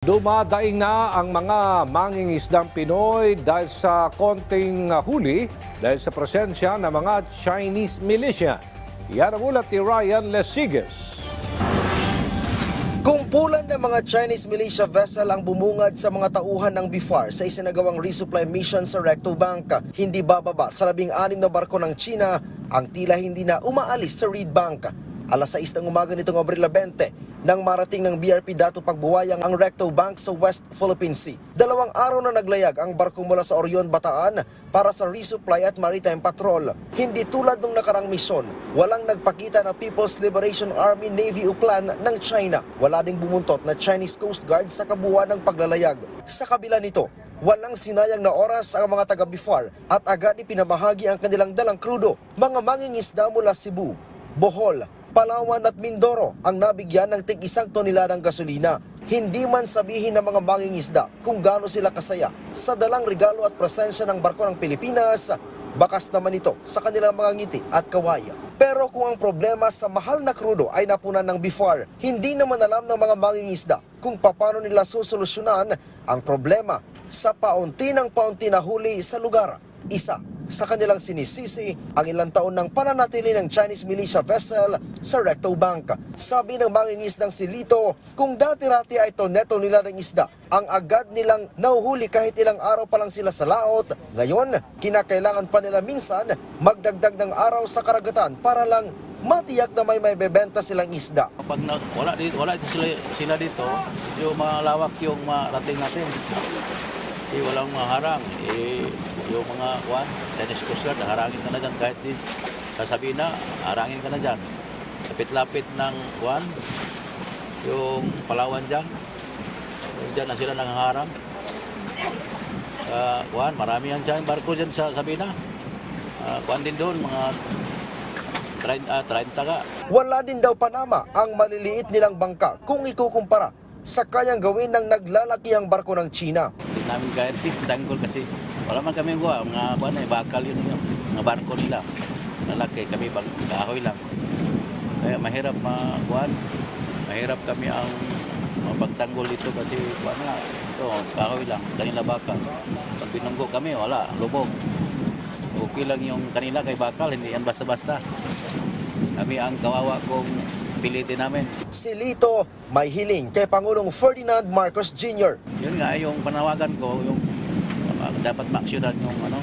Dumadaing na ang mga mangingisdang Pinoy dahil sa konting huli dahil sa presensya ng mga Chinese militia. Yan ang ulat ni Ryan Lesiges. Kumpulan ng mga Chinese militia vessel ang bumungad sa mga tauhan ng BIFAR sa isinagawang resupply mission sa Recto Bank. Hindi bababa sa labing anim na barko ng China ang tila hindi na umaalis sa Reed Bank. Alas 6 ng umaga nitong Abril 20 nang marating ng BRP Dato Pagbuwayang ang Recto Bank sa West Philippine Sea. Dalawang araw na naglayag ang barko mula sa Orion, Bataan para sa resupply at maritime patrol. Hindi tulad ng nakarang misyon, walang nagpakita na People's Liberation Army Navy o plan ng China. Wala ding bumuntot na Chinese Coast Guard sa kabuuan ng paglalayag. Sa kabila nito, Walang sinayang na oras ang mga taga-BIFAR at agad ipinamahagi ang kanilang dalang krudo. Mga mangingisda mula Cebu, Bohol, Palawan at Mindoro ang nabigyan ng tig isang toneladang gasolina. Hindi man sabihin ng mga mangingisda kung gaano sila kasaya sa dalang regalo at presensya ng barko ng Pilipinas, bakas naman ito sa kanilang mga ngiti at kawaya. Pero kung ang problema sa mahal na krudo ay napunan ng BIFAR, hindi naman alam ng mga mangingisda kung paano nila susolusyonan ang problema sa paunti ng paunti na huli sa lugar. Isa sa kanilang sinisisi ang ilang taon ng pananatili ng Chinese militia vessel sa Recto Bank. Sabi ng mangingisdang si Lito, kung dati-rati ay toneto nila ng isda, ang agad nilang nauhuli kahit ilang araw pa lang sila sa laot. Ngayon, kinakailangan pa nila minsan magdagdag ng araw sa karagatan para lang matiyak na may may bebenta silang isda. Pag na, wala dito, wala dito sila, sila dito, yung malawak yung marating natin. Eh, walang maharang. Eh, yung mga kuan, Chinese Coast Guard, harangin ka na dyan kahit di sasabihin na, harangin ka na dyan. Lapit-lapit ng kuan, yung Palawan dyan. Diyan na sila nangharang. Uh, kuan, marami yan dyan, barko dyan sa Sabina. Uh, kuan din doon, mga 30, ah, 30 ka. Wala din daw Panama ang maliliit nilang bangka kung ikukumpara sa kayang gawin ng naglalakihang barko ng China. Hindi namin kaya tip tanggol kasi wala man kami gawa. Mga buwan na, bakal yun yung mga barko nila. Lalaki, kami bang kahoy lang. Kaya mahirap makuhan. Mahirap kami ang mapagtanggol dito kasi buwan na, ito, kahoy lang, kanila bakal. Pag binunggo kami, wala, lubog. Okay lang yung kanila kay bakal, hindi yan basta-basta. Kami ang kawawa kung pilitin namin. Si Lito may hiling kay Pangulong Ferdinand Marcos Jr. Yun nga, yung panawagan ko, yung dapat maaksyonan yung ano,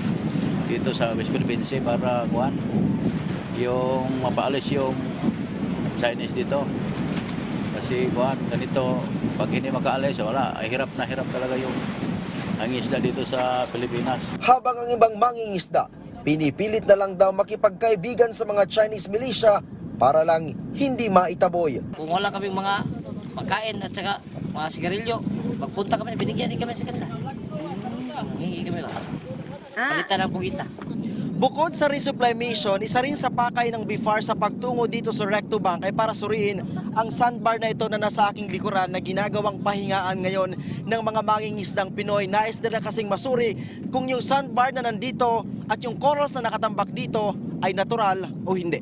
dito sa West Sea para kuhan, yung mapaalis yung Chinese dito. Kasi kuhan, ganito, pag hindi makaalis, wala, ay hirap na hirap talaga yung ang isla dito sa Pilipinas. Habang ang ibang mangingisda, pinipilit na lang daw makipagkaibigan sa mga Chinese militia para lang hindi maitaboy. Kung wala kaming mga pagkain at saka mga sigarilyo, pagpunta kami, binigyan din kami sa kanila. Hingi kami lang. Palitan ang pugita. Bukod sa resupply mission, isa rin sa pakay ng BIFAR sa pagtungo dito sa Recto Bank ay para suriin ang sandbar na ito na nasa aking likuran na ginagawang pahingaan ngayon ng mga mangingisdang Pinoy. Nais nila kasing masuri kung yung sandbar na nandito at yung corals na nakatambak dito ay natural o hindi.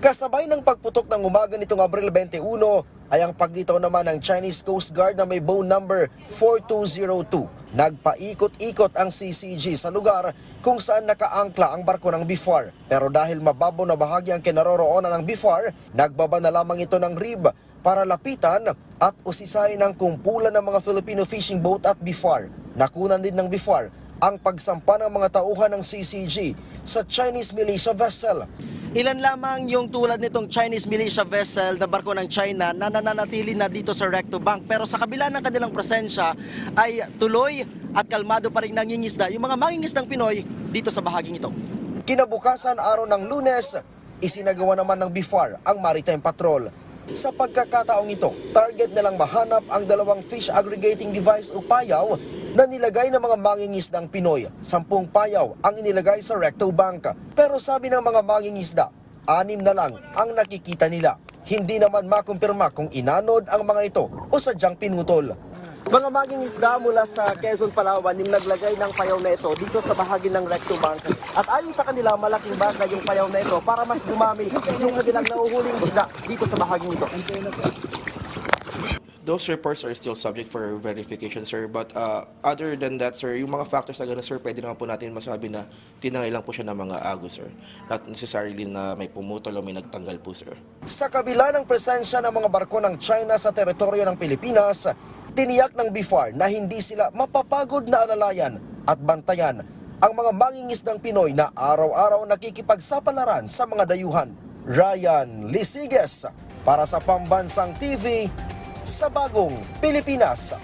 Kasabay ng pagputok ng umaga nitong Abril 21 ay ang paglitaw naman ng Chinese Coast Guard na may bow number 4202. Nagpaikot-ikot ang CCG sa lugar kung saan nakaangkla ang barko ng BIFAR. Pero dahil mababaw na bahagi ang kinaroroonan ng BIFAR, nagbaba na lamang ito ng rib para lapitan at usisayin ng kumpulan ng mga Filipino fishing boat at BIFAR. Nakunan din ng BIFAR ang pagsampa ng mga tauhan ng CCG sa Chinese militia vessel. Ilan lamang yung tulad nitong Chinese militia vessel na barko ng China na nananatili na dito sa Recto Bank. Pero sa kabila ng kanilang presensya ay tuloy at kalmado pa rin nangingisda yung mga mangingisdang Pinoy dito sa bahaging ito. Kinabukasan araw ng lunes, isinagawa naman ng BIFAR ang maritime patrol. Sa pagkakataong ito, target nilang mahanap ang dalawang fish aggregating device o payaw na nilagay ng mga mangingisdang Pinoy. Sampung payaw ang inilagay sa Recto Bank. Pero sabi ng mga mangingisda, anim na lang ang nakikita nila. Hindi naman makumpirma kung inanod ang mga ito o sadyang pinutol. Mga mangingisda mula sa Quezon, Palawan yung naglagay ng payaw na ito dito sa bahagi ng Recto Bank. At ayon sa kanila, malaking bagay yung payaw na ito para mas dumami yung kanilang nauhuling isda dito sa bahaging ito. Those reports are still subject for verification, sir. But uh, other than that, sir, yung mga factors na gano'n, sir, pwede naman po natin masabi na tinangay lang po siya ng mga agos, sir. Not necessarily na may pumutol o may nagtanggal po, sir. Sa kabila ng presensya ng mga barko ng China sa teritoryo ng Pilipinas, tiniyak ng BIFAR na hindi sila mapapagod na alalayan at bantayan ang mga mangingisdang Pinoy na araw-araw nakikipagsapalaran sa mga dayuhan. Ryan Lisiges para sa Pambansang TV sa Bagong Pilipinas.